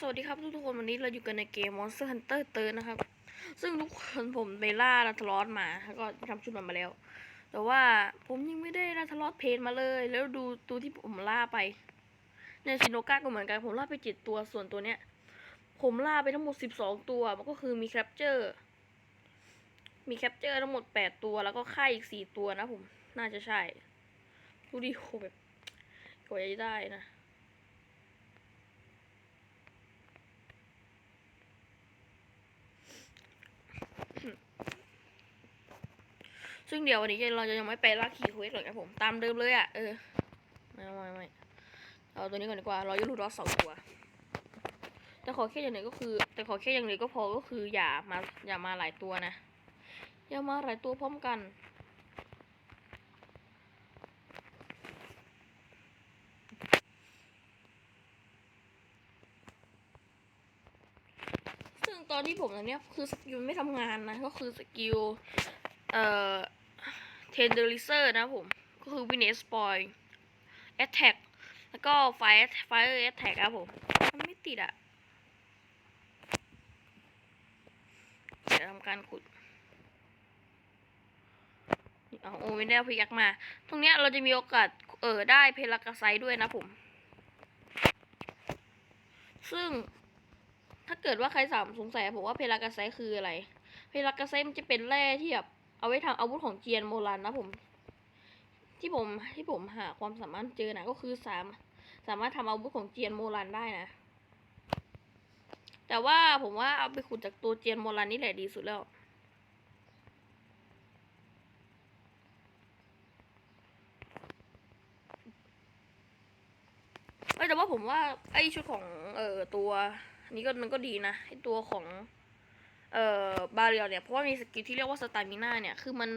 สวัสดีครับทุกๆคนวันนี้เราอยู่กันในเกม Monster Hunter เตอร์นะครับ ซึ่งทุกคนผมไปล่าลาทลอสมาแล้วก็ทำชุดมันมาแล้ว แต่ว่าผมยังไม่ได้ลาทลอสเพนมาเลย แล้วดูตัวที่ผมล่าไปในซินโนก้าก็เหมือนกันผมล่าไปเจ็ดตัวส่วนตัวเนี้ย ผมล่าไปทั้งหมดสิบสองตัวมันก็คือมีแคปเจอร์มีแคปเจอร์ทั้งหมดแปดตัวแล้วก็ค่ายอีกสี่ตัวนะผมน่าจะใช่ดูดิโหแบบกว่าจะได้นะ ซึ่งเดี๋ยววันนี้เราจะยังไม่ไปลากคีย์เควสหรอกครับผมตามเดิมเลยอะ่ะเออไม่ไม่ไม่เอาตัวนี้ก่อนดีกว่าเราจะรูดรอสสองตัวแต่ขอแค่อย่างหนึ่งก็คือ แต่ขอแค่อย่างหนึ่งก็พอก็คืออย่ามาอย่ามาหลายตัวนะอย่ามาหลายตัวพร้อมกันซึ่งตอนที่ผมตอนเนี้ยคือสกิลไม่ทำงานนะก็คือสกิลเอ่อ เทนเดอริเซอร์นะผม ก็คือวินเนสปอยแอตแทกแล้วก็ไฟไฟล์แอตแทกครับผม มันไม่ติดอะเดี๋ยวทำการขุดเอาโอ้ไม่ได้พยักมา ตรงเนี้ยเราจะมีโอกาสเออได้เพลากาไซด้วยนะผม ซึ่งถ้าเกิดว่าใครสามสงสัยผมว่าเพลากาไซคืออะไร เพลากาไซมันจะเป็นแร่ที่แบบ เอาไว้ทำอาวุธของเจียนโมรันนะผม ที่ผมที่ผมหาความสามารถเจอนะก็คือสามสามารถทำอาวุธของเจียนโมรันได้นะ แต่ว่าผมว่าเอาไปขุดจากตัวเจียนโมรันนี่แหละดีสุดแล้วแต่ว่าผมว่าไอชุดของเอ่อตัวนี้ก็มันก็ดีนะไอตัวของ เอ่อบาเรียลเนี่ย เพราะว่ามีสกิลที่เรียกว่าสตามิน่าเนี่ย คือมัน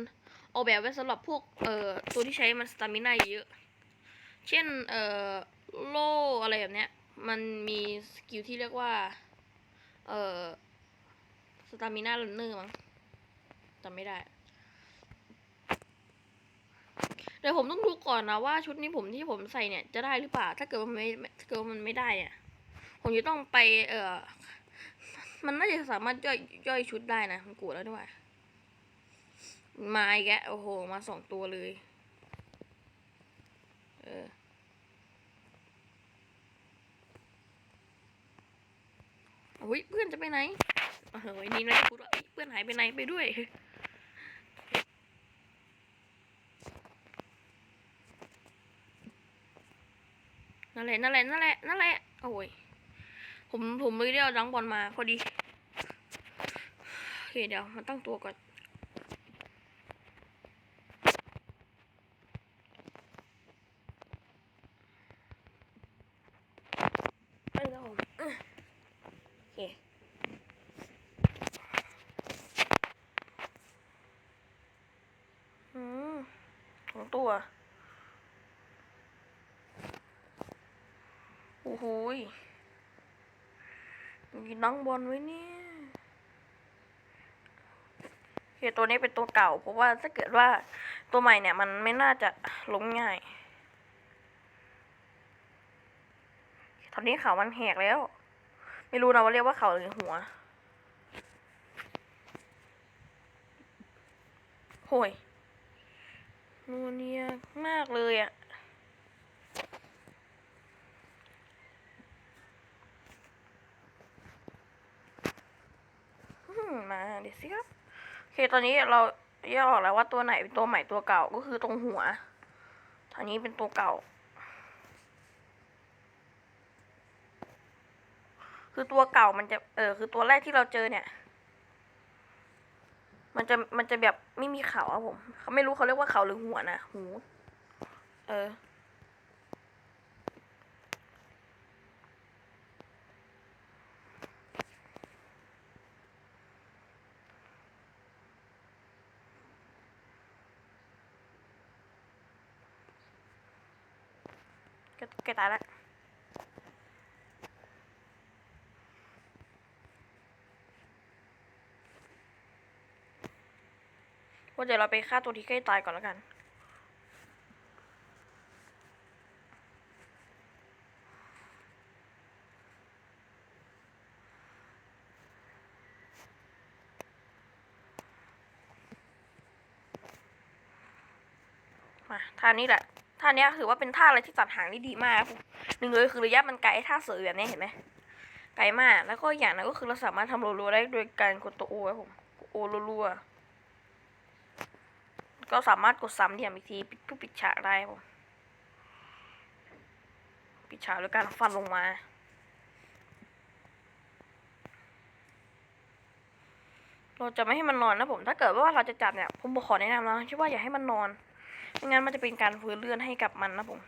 ออกแบบไว้สำหรับพวกเอ่อตัวที่ใช้มันสตามิน่าเยอะ เช่นเอ่อโล่อะไรแบบเนี้ย มันมีสกิลที่เรียกว่าเอ่อสตามิน่าลันเนอร์มั้งจำไม่ได้เดี๋ยวผมต้องดูก่อนนะว่าชุดนี้ผมที่ผมใส่เนี่ยจะได้หรือเปล่า ถ้าเกิดว่ามันไม่ถ้าเกิดว่ามันไม่ได้เนี่ย ผมจะต้องไปเอ่อ มันน่าจะสามารถย่อยย่อยชุดได้นะมันกูแล้วด้วยมาอีกแล้วโอ้โห มาสองตัวเลย เออโอ้ยเพื่อนจะไปไหนเออไอ้นี่นะพูดว่าเอ้ยเพื่อนหายไปไหนไปด้วย นั่นแหละ นั่นแหละ นั่นแหละ นั่นแหละ โอ้ย ผมผมไม่ได้เอาดังบอลมาพอดี โอเคเดี๋ยวมาตั้งตัวก่อน ไปแล้วผมอะโอเค อืมของตัว โอ้โหย นั่งบอลไว้เนี่ยโอเคตัวนี้เป็นตัวเก่า เพราะว่าถ้าเกิดว่าตัวใหม่เนี่ย มันไม่น่าจะล้มง่ายตอนนี้เขามันแหกแล้ว ไม่รู้นะว่าเรียกว่าเขาหรือหัวโหยนัวเนียมากเลยอะ อื มาเดี๋ยวสิครับโอเคตอนนี้เราแยกออกแล้วว่าตัวไหนเป็นตัวใหม่ตัวเก่าก็คือตรงหัวอันนี้เป็นตัวเก่า คือตัวเก่ามันจะเออคือตัวแรกที่เราเจอเนี่ย มันจะมันจะแบบไม่มีเขาอะผมเขาไม่รู้เขาเรียกว่าเขาหรือหัวนะหู เออ ใกล้ตายแล้วว่าเดี๋ยวเราไปฆ่าตัวที่ใกล้ตายก่อนแล้วกัน มาทานี้แหละ ท่านี้ถือว่าเป็นท่าอะไรที่ตัดหางได้ดีมากครับผมหนึ่งเลยคือระยะมันไกลท่าเสือแบบนี้เห็นไหมไกลมาก แล้วก็อย่างหนึงก็คือเราสามารถทำรัวๆได้โดยการกดตัวโอครับผมกดโอรัวๆก็สามารถกดซ้ำที่อีกทีปิดเพื่อปิดฉากได้ผมปิดฉากด้วยการฟันลงมาเราจะไม่ให้มันนอนนะผม ถ้าเกิดว่าเราจะจับเนี่ย ผมขอแนะนำนะที่ว่าอย่าให้มันนอน ไม่งั้นมันจะเป็นการฟื้นเลื่อนให้กับมันนะผม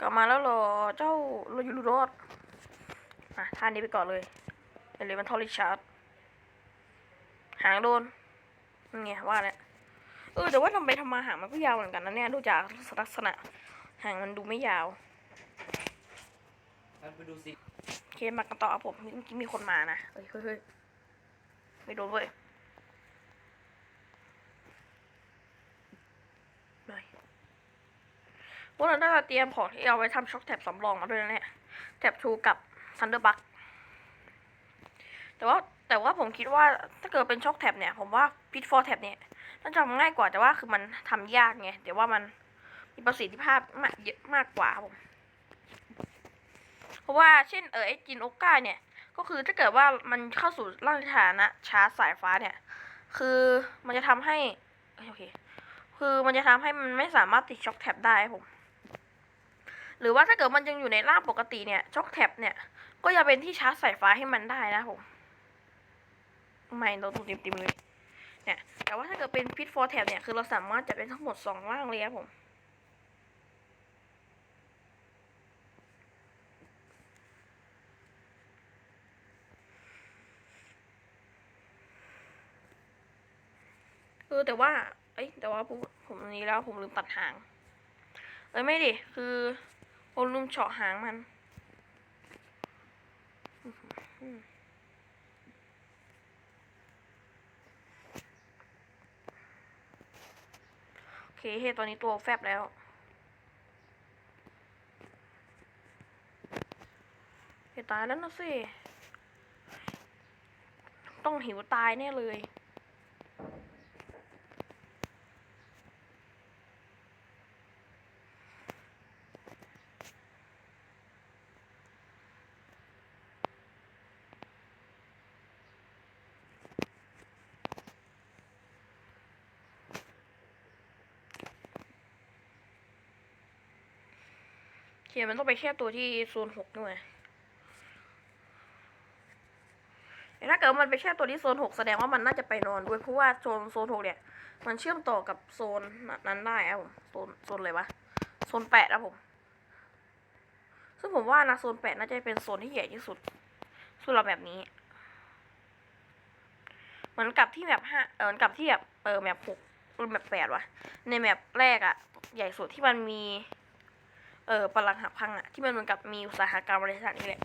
กลับมาแล้วเหรอเจ้าเราอยู่รอดอะท่านี้ไปก่อนเลยเอเลมันทอริชาร์ดหางโดนนั่ไงว่าแล้ว เออแต่ว่าทำไปทำมาหางมันก็ยาวเหมือนกันนะเนี่ยดูจากลักษณะหางมันดูไม่ยาวงั้นไปดูสิโอเคมากันต่อครับผมเมื่อกี้มีคนมานะเฮ้ยเฮ้ยเฮ้ยไม่โดนเว้ยไปพวกเราน่าจะเตรียมของที่เอาไว้ทำช็อคแท็บสำรองมาด้วยนะเนี่ยแท็บทูกับทันเดอร์บัคแต่ว่าแต่ว่าผมคิดว่าถ้าเกิดเป็นช็อคแท็บเนี่ย ผมว่าพิทฟอร์แท็บเนี่ย น่าจะทำง่ายกว่าแต่ว่าคือมันทำยากไงแต่ว่ามันมีประสิทธิภาพมากเยอะมากกว่าครับผมเพราะว่าเช่นเออไอจินโอก้าเนี่ย ก็คือถ้าเกิดว่ามันเข้าสู่ร่างฐานะชาร์จสายฟ้าเนี่ย คือมันจะทำให้โอเคคือมันจะทำให้มันไม่สามารถติดช็อคแท็บได้ผมหรือว่าถ้าเกิดมันยังอยู่ในร่างปกติเนี่ยช็อคแท็บเนี่ย ก็จะเป็นที่ชาร์จสายฟ้าให้มันได้นะผมไม่เราตูเต็มๆเลย เนี่ยแต่ว่าถ้าเกิดเป็นพิทฟร์แท็บเนี่ยคือเราสามารถจัดเป็นทั้งหมดสองร่างเลยครับผมเออแต่ว่า เอ้ยแต่ว่าผมผมนนี้แล้วผมลืมตัดหาง เอ้ยไม่ดิ คือผมลืมเฉาะหางมันอื้อหือโอ เคเฮ้ตอนนี้ตัวแฟบแล้ว เฮตายแล้วนะสิ ต้องหิวตายแน่เลย เขียนมันต้องไปแค่ตัวที่โซนหกด้วยแต่ถ้าเกิดมันไปแค่ตัวที่โซนหกแสดงว่ามันน่าจะไปนอนด้วยเพราะว่าโซนโซนหกเนี่ย มันเชื่อมต่อกับโซนนั้นได้ครับผมโซนโซนอะไรวะโซนแปดครับผม ซึ่งผมว่านะโซนแปดน่าจะเป็นโซนที่ใหญ่ที่สุดสำหรับแบบนี้เหมือนกับที่แมปห้าเออเหมือนกับที่แบบเออแมปหกหรือแมปแปดวะในแมปแรกอะใหญ่สุดที่มันมี ออปรังหักพังอะที่มันเหมือนกับมีอุตสาหกรรมบริษัทนี้แหละ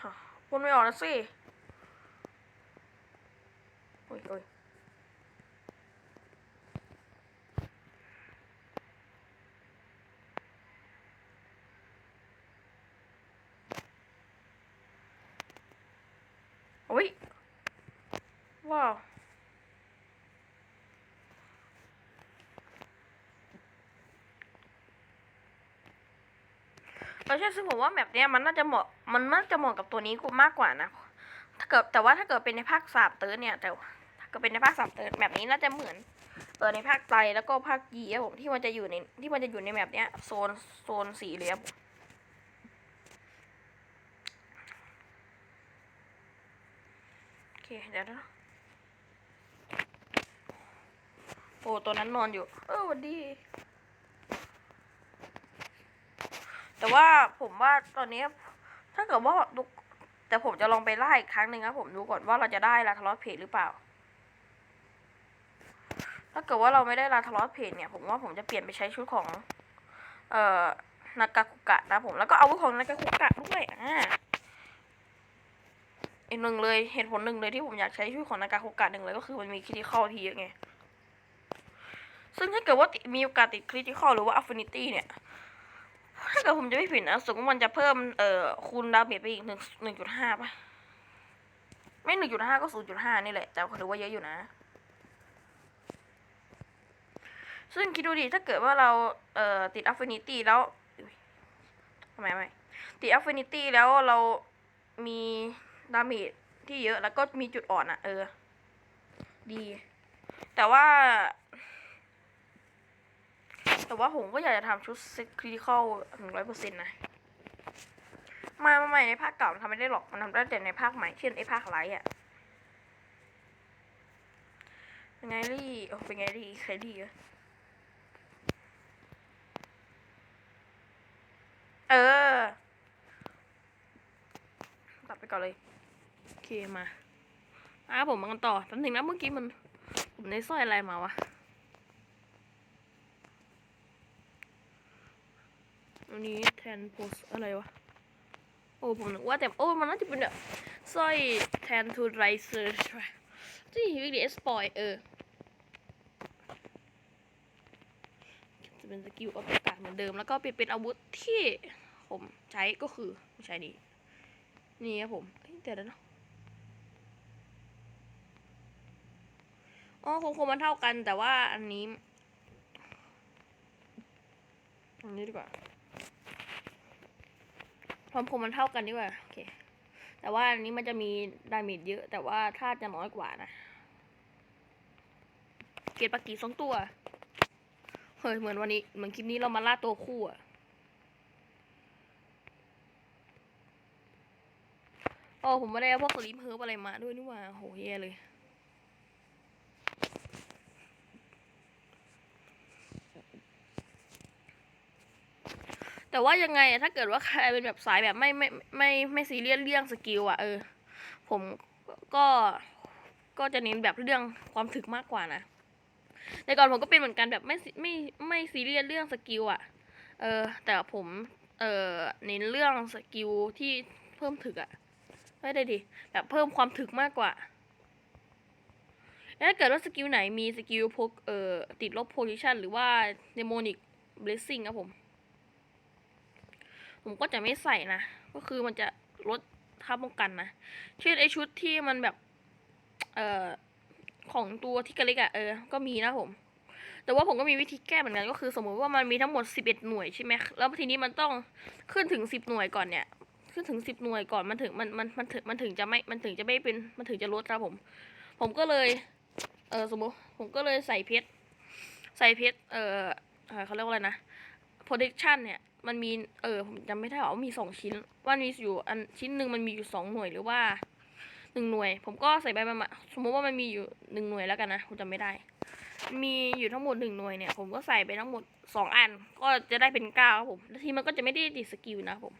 ฮะพูดไม่ออกนะสิ โอ้ยโอ้ยโอ้ยว้าว เราใช่ซึ่งผมว่าแบบเนี้ยมันน่าจะเหมาะมันน่าจะเหมาะกับตัวนี้กูมากกว่านะ ถ้าเกิดแต่ว่าถ้าเกิดเป็นในภาคสามเติร์ดเนี่ยแต่ถ้าเกิดเป็นในภาคสามเติร์ดแบบนี้น่าจะเหมือนเออในภาคไตแล้วก็ภาคยีครับผมที่มันจะอยู่ในที่มันจะอยู่ในแบบเนี้ยโซนโซนสีเหลยครับผมโอเคเดี๋ยวนะโอ้ตัวนั้นนอนอยู่ เออวันดี แต่ว่าผมว่าตอนนี้ถ้าเกิดว่าดูแต่ผมจะลองไปไล่อีกครั้งหนึ่งครับผมดูก่อนว่าเราจะได้ลาทลอสเพจหรือเปล่า ถ้าเกิดว่าเราไม่ได้ลาทลอสเพจเนี่ย ผมว่าผมจะเปลี่ยนไปใช้ชุดของ เอ่อนากาคุกะนะผมแล้วก็อาวุธของนากาคุกะด้วยอ่าอีกหนึ่งเลยเหตุผลหนึ่งเลยที่ผมอยากใช้ชื่อของนากาโคกะหนึ่งเลยก็คือมันมีคริติคอลทีเยอะไงซึ่งถ้าเกิดว่ามีโอกาสติดคริติคอลหรือว่าอัฟฟินิตี้เนี่ย ถ้าเกิดผมจะไม่ผิดนะสมมติมันจะเพิ่มเอ่อคูณดาเมจไปอีกหนึ่งหนึ่งจุดห้าป่ะ ไม่หนึ่งจุดห้าก็ศูนย์จุดห้านี่แหละแต่ถือว่าเยอะอยู่นะ ซึ่งคิดดูดิถ้าเกิดว่าเราเอ่อติดอัฟฟินิตี้แล้วทำไมไม่ติดอัฟฟินิตี้แล้วเรามีดาเมจที่เยอะแล้วก็มีจุดอ่อนอะ เออ ดี แต่ว่า แต่ว่าผมก็อยากจะทำชุดเซ็ตคริติคอลหนึ่งร้อยเปอร์เซ็นต์นะมาใหม่ในภาคเก่ามันทำไม่ได้หรอก มันทำได้แต่ในภาคใหม่เช่นไอ้ภาคไลท์อะเป็นไงลี่โอ้เป็นไงลี่ใครลี่อะเออ ตัดไปก่อนเลย โอเคมาอะผมมากันต่อแป๊บนึงนะเมื่อกี้มันผมได้สร้อยอะไรมาวะ อันนี้แทนโพสอะไรวะ โอ้ผมนึกว่าแต่โอ้มันน่าจะเป็นแบบสร้อยแทนทูไรเซอร์ที่วิกฤตสปอยเออ จะเป็นสกิลอัปกาศเหมือนเดิม แล้วก็เปลี่ยนเป็นอาวุธที่ผมใช้ก็คือไม่ใช่ดีนี่ครับผมเอ้ยเดี๋ยวนะอ๋อคงคงมันเท่ากันแต่ว่าอันนี้ อันนี้ดีกว่า ความคมมันเท่ากันดีกว่าโอเคแต่ว่าอันนี้มันจะมีดาเมจเยอะ แต่ว่าถ้าจะน้อยกว่านะ เกตปากีสองตัว เฮ้ยเหมือนวันนี้เหมือนคลิปนี้เรามาล่าตัวคู่อะโอ้ผมไม่ได้เอาพวกสลิปเฮิร์บอะไรมาด้วยนี่ว่าโหแย่เลย แต่ว่ายังไงถ้าเกิดว่าใครเป็นแบบสายแบบไม่ไม่ไม่ไม่ซีเรียสเรื่องสกิลอะเออ ผมก็ก็จะเน้นแบบเรื่องความถึกมากกว่านะแต่ก่อนผมก็เป็นเหมือนกันแบบไม่ไม่ไม่ซีเรียสเรื่องสกิลอะเออ แต่ผมเออเน้นเรื่องสกิลที่เพิ่มถึกอะไม่ได้ดิแบบเพิ่มความถึกมากกว่าแล้วถ้าเกิดว่าสกิลไหนมีสกิลพกเอ่อติดลบโพซิชันหรือว่าเดโมนิกเบลซิ่งครับผม ผมก็จะไม่ใส่นะ ก็คือมันจะลดค่าป้องกันนะเช่นไอชุดที่มันแบบ เอ่อ ของตัวที่กระเล็กอะเออ ก็มีนะผม แต่ว่าผมก็มีวิธีแก้เหมือนกัน ก็คือสมมติว่ามันมีทั้งหมดสิบเอ็ดหน่วยใช่ไหมแล้วทีนี้มันต้องขึ้นถึงสิบหน่วยก่อนเนี่ย ขึ้นถึงสิบหน่วยก่อนมันถึงมันมันมันถึงมันถึงจะไม่ มันถึงจะไม่เป็น มันถึงจะลดครับผม ผมก็เลย เออสมมติ ผมก็เลยใส่เพชร ใส่เพชร เออเอ่อเขาเรียกว่าอะไรนะ protection เนี่ย มันมี เออ ผมจำไม่ได้หรอกว่ามีสองชิ้น ว่ามีอยู่ อันชิ้นหนึ่งมันมีอยู่สองหน่วยหรือว่าหนึ่งหน่วย ผมก็ใส่ไปมามาณสมมติว่ามันมีอยู่หนึ่งหน่วยแล้วกันนะ ผมจำไม่ได้ มีอยู่ทั้งหมดหนึ่งหน่วยเนี่ย ผมก็ใส่ไปทั้งหมดสองอัน ก็จะได้เป็นเก้าครับผมแล้วทีมันก็จะไม่ได้ติดสกิลนะครับผม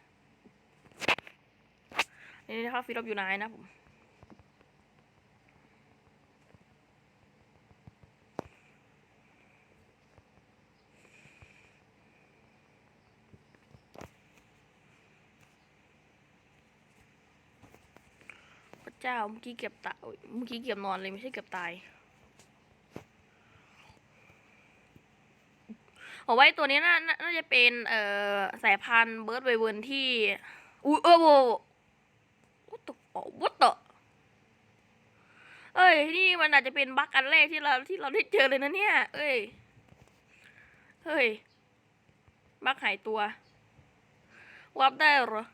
นี่นะครับฟิลอฟยูไนนะผม เจ้าเมื่อกี้เกือบตายเมื่อกี้เกือบนอนเลยไม่ใช่เกือบตายเอาไว้ตัวนี้น่าน่าจะเป็นเอ่อสายพันธุ์เบิร์ดไวเวิร์นที่อุ้ยเออโว้วัตถุวัตถุเอ้ยนี่มันอาจจะเป็นบั๊กอันแรกที่เราที่เราได้เจอเลยนะเนี่ย เอ้ยเฮ้ยบั๊กหายตัววับได้เหรอ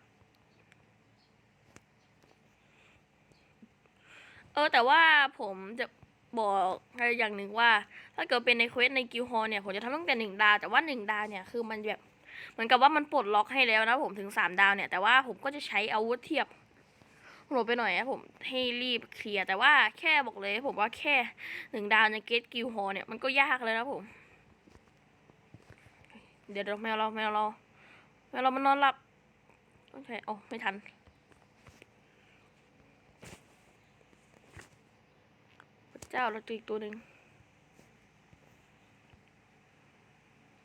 ออแต่ว่าผมจะบอกอะไรอย่างหนึ่งว่า ถ้าเกิดเป็นในเควสในกิลฮอลเนี่ยผมจะทำตั้งแต่หนึ่งดาวแต่ว่าหนึ่งดาวเนี่ยคือมันแบบเหมือนกับว่ามันปลดล็อกให้แล้วนะผมถึงสามดาวเนี่ยแต่ว่าผมก็จะใช้อาวุธเทียบโหลดไปหน่อยนะผมให้รีบเคลียร์แต่ว่าแค่บอกเลยผมว่าแค่หนึ่งดาวในเกตกิลฮอลเนี่ยมันก็ยากเลยนะผม เดี๋ยวเดี๋ยวแมวเราแมวเราแมวเรามันนอนหลับโอเคโอ้ไม่ทัน พระ เจ้าเราเจออีกตัวหนึ่ง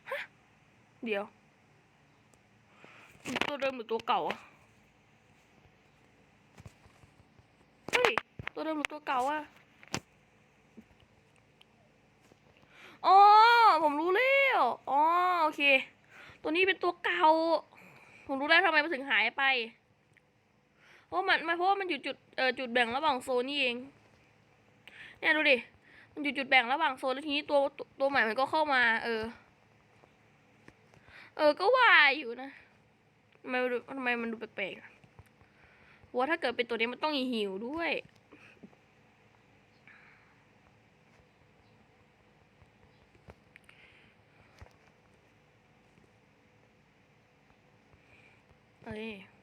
ฮะเดี๋ยว ตัวเดิมหรือตัวเก่าอะตัวเดิมหรือตัวเก่าอะอ๋อ ผมรู้แล้วอ๋อ โอเค ตัวนี้เป็นตัวเก่า ผมรู้แล้วทำไมมันถึงหายไป เพราะมันไม่เพราะว่ามันอยู่จุด เอ่อ จุดแบ่งระหว่างโซนนี่เอง เนี่ยดูดิ มันอยู่จุดแบ่งระหว่างโซนแล้วทีนี้ตัวตัวใหม่มันก็เข้ามา เออ เออ ก็ว่าอยู่นะทำไมทำไมมันดูแปลกๆเพราะว่าถ้าเกิดเป็นตัวนี้มันต้องหิวด้วยเอ้ย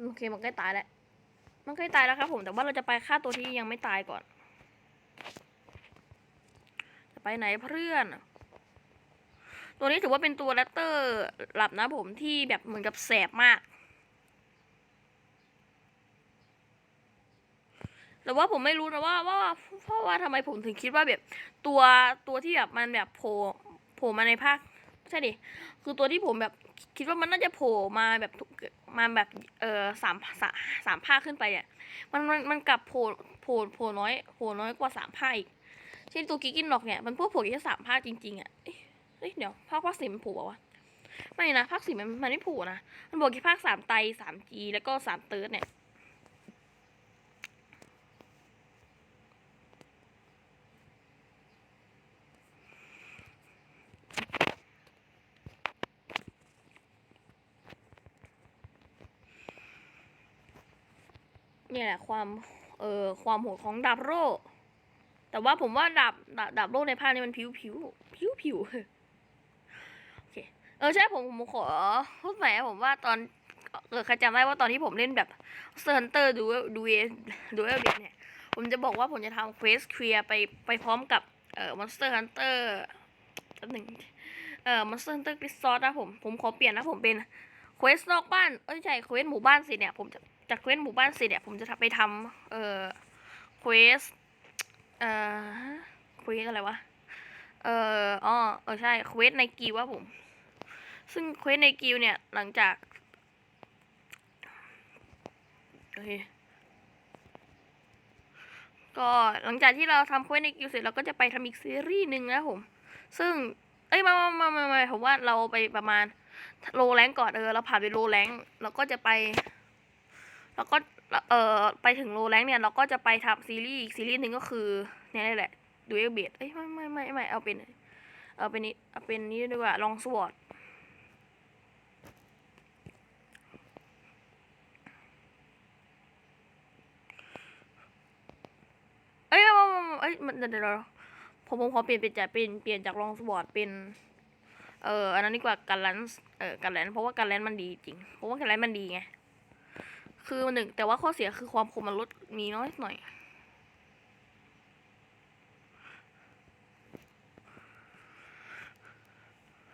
โอเคมันใกล้ตายแล้ว มันใกล้ตายแล้วครับผม แต่ว่าเราจะไปฆ่าตัวที่ยังไม่ตายก่อน จะไปไหนเพื่อน ตัวนี้ถือว่าเป็นตัวแรปเตอร์หลับนะผมที่แบบเหมือนกับแสบมาก แต่ว่าผมไม่รู้นะว่าว่าเพราะว่าทำไมผมถึงคิดว่าแบบตัวตัวที่แบบมันแบบโผล่โผล่มาในภาคใช่ดิ คือตัวที่ผมแบบคิดว่ามันน่าจะโผล่มาแบบ มาแบบเออสามสามสามภาคขึ้นไปอะมันมันมันกลับโผล่โผล่โผล่น้อยโผล่น้อยกว่าสามภาคอีกเช่นตัวกิกกินหรอกเนี่ยมันพวกโผล่แค่สามภาคจริงๆอะเอ้ยเดี๋ยวภาคภาคสี่มันโผล่เปล่าวะไม่นะภาคสี่มันมันไม่โผล่นะมันบอกแค่ภาคสามไตสามจีแล้วก็สามเติร์ดเนี่ย แหละความเอ่อความโหดของดาบโร่แต่ว่าผมว่าดาบดาบดาบโร่ในภาคนี้มันผิวผิวผิวผิวโอเคเออใช่ผมผมขอพูดใหม่ผมว่าตอนเออใครจำได้ว่าตอนที่ผมเล่นแบบเซอร์ฮันเตอร์ดูดูเอดูเอลเดเนี่ย ผมจะบอกว่าผมจะทำเควสเคลียร์ไปไปพร้อมกับเอ่อมอนสเตอร์ฮันเตอร์หนึ่งเอ่อมอนสเตอร์ฮันเตอร์กริสซอสนะผมผมขอเปลี่ยนนะผมเป็นเควสนอกบ้านเอ้ยใช่เควสหมู่บ้านสิเนี่ยผมจะ จากเควสหมู่บ้านเสร็จเนี่ยผมจะไปทำเอ่อเควสเอ่อเควสอะไรวะเอ่ออ๋อเออใช่เควสในกิวว่าผม ซึ่งเควสในกิวเนี่ยหลังจากโอเคก็หลังจากที่เราทำเควสในกิวเสร็จเราก็จะไปทำอีกซีรีส์หนึ่งนะผม ซึ่ง เอ้ยมามามามามาผมว่าเราไปประมาณโลแรงก่อนเออเราผ่านไปโลแรงเราก็จะไป แล้วก็เอ่อไปถึงโลแรงเนี่ยเราก็จะไปทำซีรีส์อีกซีรีส์หนึ่งก็คือเนี่ยแหละดูเอลเบดเอ้ยไม่ไม่ไม่ไม่เอาเป็นเอาเป็นนี้เอาเป็นนี้ดีกว่าลองสวอตเอ้ยเอ้ยมันเดี๋ยวเดี๋ยวผมผมขอเปลี่ยนเป็นจากเป็นเปลี่ยนจากลองสวอตเป็นเอ่ออันนั้นดีกว่าการแลนส์เอ่อการแลนเพราะว่าการแลนมันดีจริงเพราะว่าการแลนมันดีไง คือหนึ่งแต่ว่าข้อเสียคือความคมมันลดมีน้อยหน่อย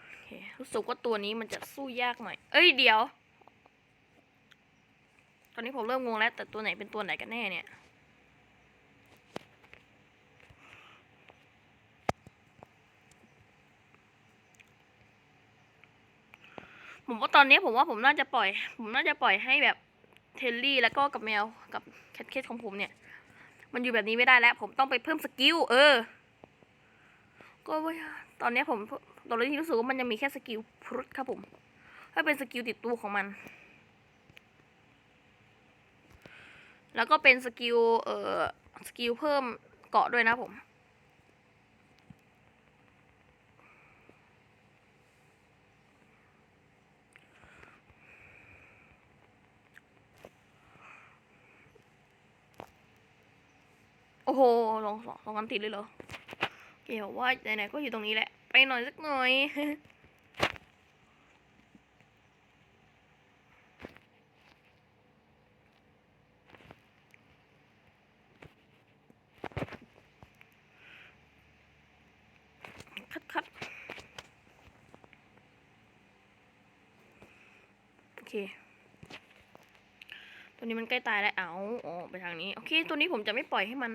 โอเครู้สึกว่าตัวนี้มันจะสู้ยากหน่อย เอ้ยเดี๋ยว ตอนนี้ผมเริ่มงงแล้ว แต่ตัวไหนเป็นตัวไหนกันแน่เนี่ยผมว่าตอนนี้ผมว่าผมน่าจะปล่อย ผมน่าจะปล่อยให้แบบ เทลลี่แล้วก็กับแมวกับแคทเคสของผมเนี่ย มันอยู่แบบนี้ไม่ได้แล้ว ผมต้องไปเพิ่มสกิลเออ ก็ว่าตอนนี้ผมตอนนี้รู้สึกว่ามันยังมีแค่สกิลพรุดครับผมถ้าเป็นสกิลติดตัวของมัน แล้วก็เป็นสกิลเอ่อสกิลเพิ่มเกาะด้วยนะผม โอ้โหลองสองสองกันติดเลยเหรอเกี่ยวว่าไหนๆก็อยู่ตรงนี้แหละ ไปหน่อยสักหน่อย นี้มันใกล้ตายแล้วเอาโอ้ไปทางนี้โอเค ตัวนี้ผมจะไม่ปล่อยให้มัน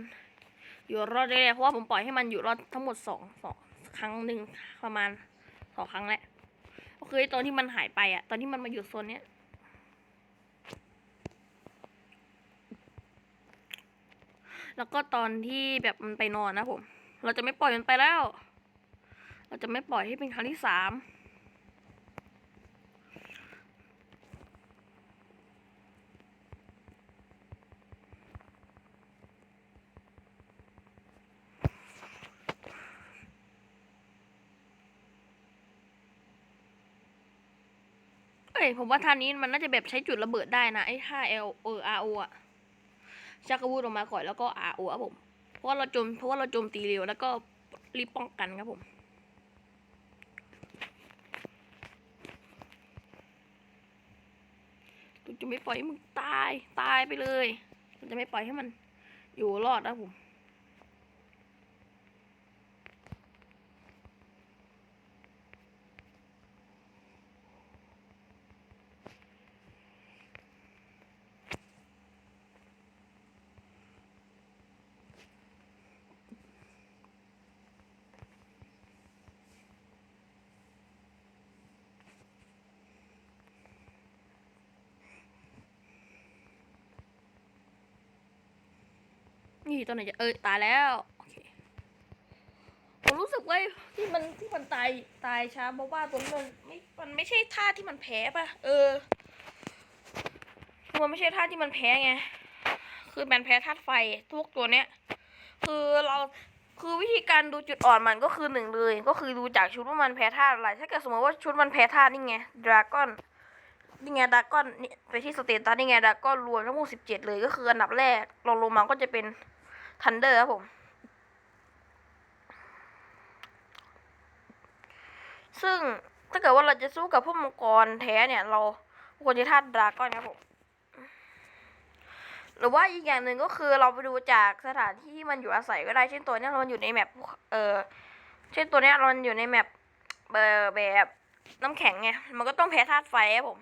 อยู่รอดได้เลยเพราะว่าผมปล่อยให้มันอยู่รอดทั้งหมดสองสองครั้งหนึ่งประมาณสองครั้งแหละโอเคตอนที่มันหายไปอะตอนที่มันมาอยู่โซนเนี้ยแล้วก็ตอนที่แบบมันไปนอนนะผม เราจะไม่ปล่อยมันไปแล้ว เราจะไม่ปล่อยให้เป็นครั้งที่สาม ยผมว่าท่านี้มันน่าจะแบบใช้จุดระเบิดได้นะไอ้ท่า L เออ R O อะชักอาวุธออกมาก่อนแล้วก็ R O ครับผม เพราะว่าเราจมเพราะว่าเราจมตีเร็วแล้วก็รีบป้องกันครับผมกูจะไม่ปล่อยให้มึงตายตายไปเลยจะไม่ปล่อยให้มันอยู่รอดนะผม นี่ตอนไหนจะเอยตายแล้วโอเคผมรู้สึกว่าที่มันที่มันตายตายช้าเพราะว่าตัวมันไม่มันไม่ใช่ท่าที่มันแพ้ป่ะเออมันไม่ใช่ท่าที่มันแพ้ไงคือมันแพ้ธาตุไฟทุกตัวเนี้ย คือเราคือวิธีการดูจุดอ่อนมันก็คือหนึ่งเลย ก็คือดูจากชุดว่ามันแพ้ธาตุอะไร ถ้าเกิดสมมติว่าชุดมันแพ้ธาตุนี่ไงดราก้อนนี่ไงดราก้อนนี่ไปที่สเตตัสนี่ไงดราก้อนรวมทั้งหมดสิบเจ็ดเลยก็คืออันดับแรกลงลงมาก็จะเป็น ทันเดอร์ครับผม ซึ่งถ้าเกิดว่าเราจะสู้กับพวกมังกรแท้เนี่ย เราควรจะธาดราก้อนครับผมหรือว่าอีกอย่างหนึ่งก็คือเราไปดูจากสถานที่ที่มันอยู่อาศัยก็ได้เช่นตัวเนี้ยมันอยู่ในแมปเออเช่นตัวเนี้ยมันอยู่ในแมปเออแบบน้ำแข็งไงมันก็ต้องแพ้ธาตุไฟครับผม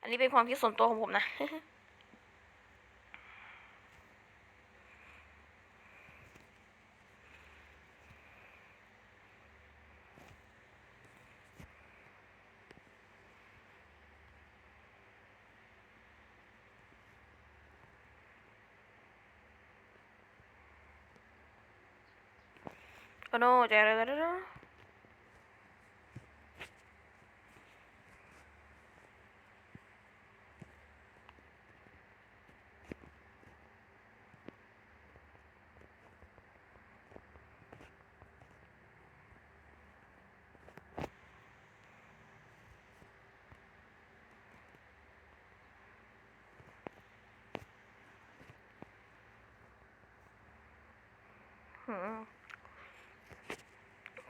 อันนี้เป็นความคิดส่วนตัวของผมนะ โอ้โนเจอแล้วหืม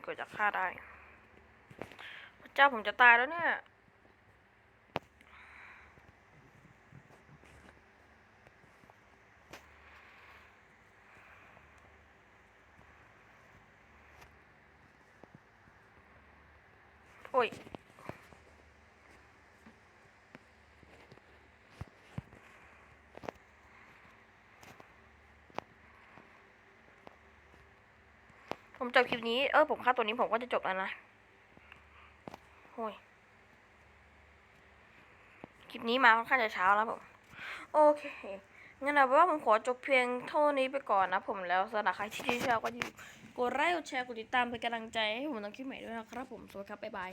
เกิดจาก ฆ่าได้ พระเจ้าผมจะตายแล้วเนี่ย ผมจบคลิปนี้เออผมฆ่าตัวนี้ผมก็จะจบแล้วนะโอ้ยคลิปนี้มาค่อนข้างจะเช้าแล้วผมโอเคงั้นเอาว่าผมขอจบเพียงเท่านี้ไปก่อนนะผมแล้วสำหรับใครที่ชอบก็อย่าลืมกดไลค์กดแชร์กดติดตามเป็นกำลังใจให้ผมทำคลิปใหม่ด้วยนะครับผมสวัสดีครับบ๊ายบาย